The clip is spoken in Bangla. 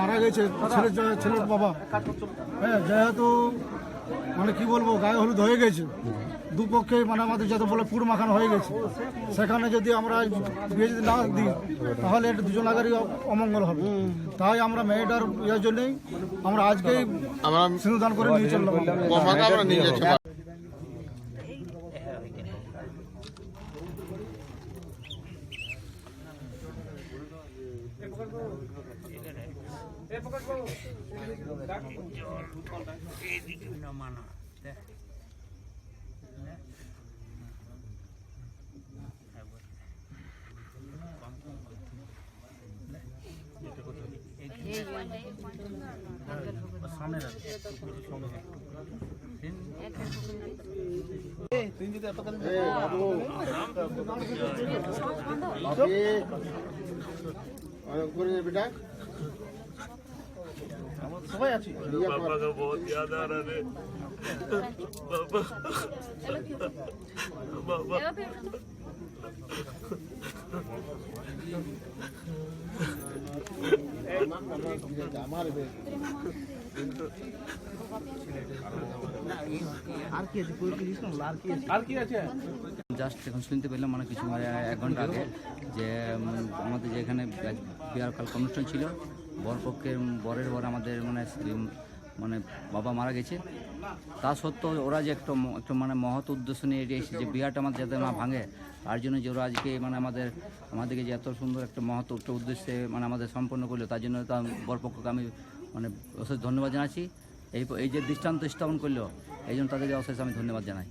মারা গেছে ছেলে ছেলের বাবা। হ্যাঁ যেহেতু মানে কি বলব গায়ে হলুদ হয়ে গেছে। দুপক্ষে মানে আমাদের যত বলে পুর মাখানো হয়ে গেছে। সেখানে যদি আমরা বিয়ে যদি না দিই তাহলে এটা দুজন আগারই অমঙ্গল হবে। তাই আমরা মেয়েটার ইয়ের জন্যেই আমরা আজকেই আমরা সিন্ধুদান করে নিয়ে চললাম। বোমাকে আমরা নিয়ে যাচ্ছি করে বেটা। সবাই আছি पापा का बहुत याद आ रहा है पापा पापा আমার জাস্ট এখন শুনতে পেলাম মানে কিছু মানে এক ঘন্টা আগে যে উম, আমাদের যে এখানে বিয়ার কাল অনুষ্ঠান ছিল বরপক্ষের বরের বর আমাদের মানে মানে বাবা মারা গেছে। তা সত্ত্বেও ওরা যে একটা একটা মানে মহৎ উদ্দেশ্য নিয়ে এগিয়ে এসেছে, যে বিয়াটা আমাদের যাতে না ভাঙে, তার জন্য যে ওরা আজকে মানে আমাদের, আমাদেরকে যে এত সুন্দর একটা মহৎ একটা উদ্দেশ্যে মানে আমাদের সম্পন্ন করল, তার জন্য তা বরপক্ষকে আমি মানে অশেষ ধন্যবাদ জানাচ্ছি। এই এই যে দৃষ্টান্ত স্থাপন করল, এই জন্য তাদেরকে অশেষ আমি ধন্যবাদ জানাই।